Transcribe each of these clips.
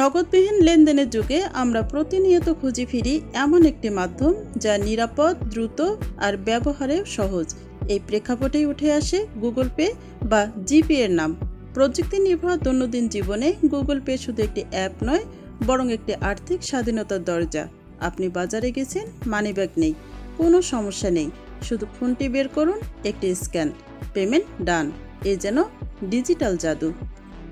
নগদবিহীন লেনদেনের যুগে আমরা প্রতিনিয়ত খুঁজে ফিরি এমন একটি মাধ্যম যা নিরাপদ, দ্রুত আর ব্যবহারে সহজ। এই প্রেক্ষাপটেই উঠে আসে গুগল পে বা জিপে এর নাম। প্রযুক্তি নির্ভর দৈনন্দিন জীবনে গুগল পে শুধু একটি অ্যাপ নয়, বরং একটি আর্থিক স্বাধীনতার দরজা। আপনি বাজারে গেছেন, মানিব্যাগ নেই, কোনো সমস্যা নেই, শুধু ফোনটি বের করুন, একটি স্ক্যান, পেমেন্ট ডান। এ যেন ডিজিটাল জাদু।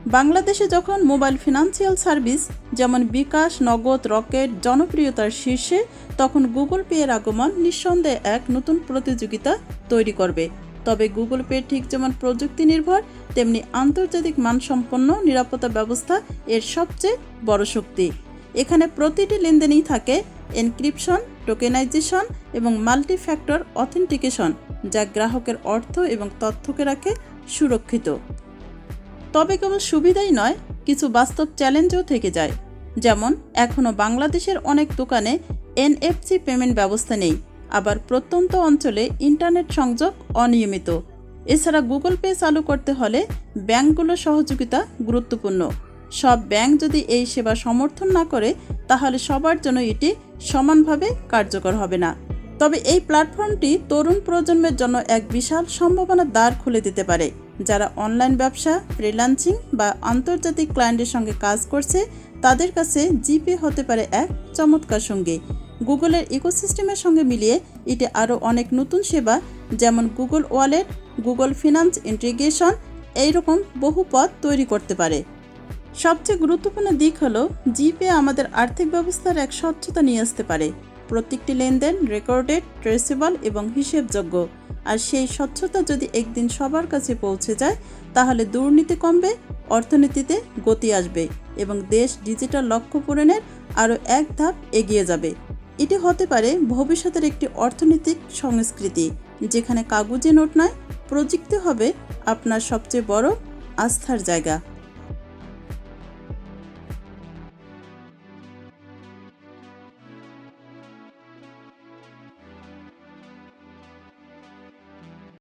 বাংলাদেশে যখন মোবাইল ফিনান্সিয়াল সার্ভিস, যেমন বিকাশ, নগদ, রকেট, জনপ্রিয়তার শীর্ষে, তখন গুগল পে এর আগমন নিঃসন্দেহে এক নতুন প্রতিযোগিতা তৈরি করবে। তবে গুগল পে ঠিক যেমন প্রযুক্তি নির্ভর তেমনি আন্তর্জাতিক মানসম্পন্ন নিরাপত্তা ব্যবস্থা এর সবচেয়ে বড় শক্তি। এখানে প্রতিটি লেনদেনেই থাকে এনক্রিপশন, টোকেনাইজেশন এবং মাল্টি ফ্যাক্টর অথেন্টিকেশন, যা গ্রাহকের অর্থ এবং তথ্যকে রাখে সুরক্ষিত। তবে কেবল সুবিধাই নয়, কিছু বাস্তব চ্যালেঞ্জও থেকে যায়। যেমন এখনও বাংলাদেশের অনেক দোকানে এনএফসি পেমেন্ট ব্যবস্থা নেই, আবার প্রত্যন্ত অঞ্চলে ইন্টারনেট সংযোগ অনিয়মিত। এছাড়া গুগল পে চালু করতে হলে ব্যাংকগুলোর সহযোগিতা গুরুত্বপূর্ণ। সব ব্যাংক যদি এই সেবা সমর্থন না করে, তাহলে সবার জন্য এটি সমানভাবে কার্যকর হবে না। তবে এই প্ল্যাটফর্মটি তরুণ প্রজন্মের জন্য এক বিশাল সম্ভাবনার দ্বার খুলে দিতে পারে। যারা অনলাইন ব্যবসা ফ্রিল্যান্সিং বা আন্তর্জাতিক ক্লায়েন্টের সঙ্গে কাজ করছে, তাদের কাছে জিপে হতে পারে এক চমৎকার সঙ্গী। গুগলের ইকোসিস্টেমের সঙ্গে মিলিয়ে এটি আরও অনেক নতুন সেবা, যেমন Google wallet, Google finance integration, এইরকম বহু পথ তৈরি করতে পারে। সবচেয়ে গুরুত্বপূর্ণ দিক হলো জিপে আমাদের আর্থিক ব্যবস্থার এক স্বচ্ছতা নিয়ে আসতে পারে। প্রত্যেকটি লেনদেন রেকর্ডেড, ট্রেসেবল এবং হিসেবযোগ্য। আর সেই স্বচ্ছতা যদি একদিন সবার কাছে পৌঁছে যায়, তাহলে দুর্নীতি কমবে, অর্থনীতিতে গতি আসবে এবং দেশ ডিজিটাল লক্ষ্য পূরণের আরও এক ধাপ এগিয়ে যাবে। এটি হতে পারে ভবিষ্যতের একটি অর্থনৈতিক সংস্কৃতি, যেখানে কাগজে নোট নয়, প্রযুক্তি হবে আপনার সবচেয়ে বড় আস্থার জায়গা।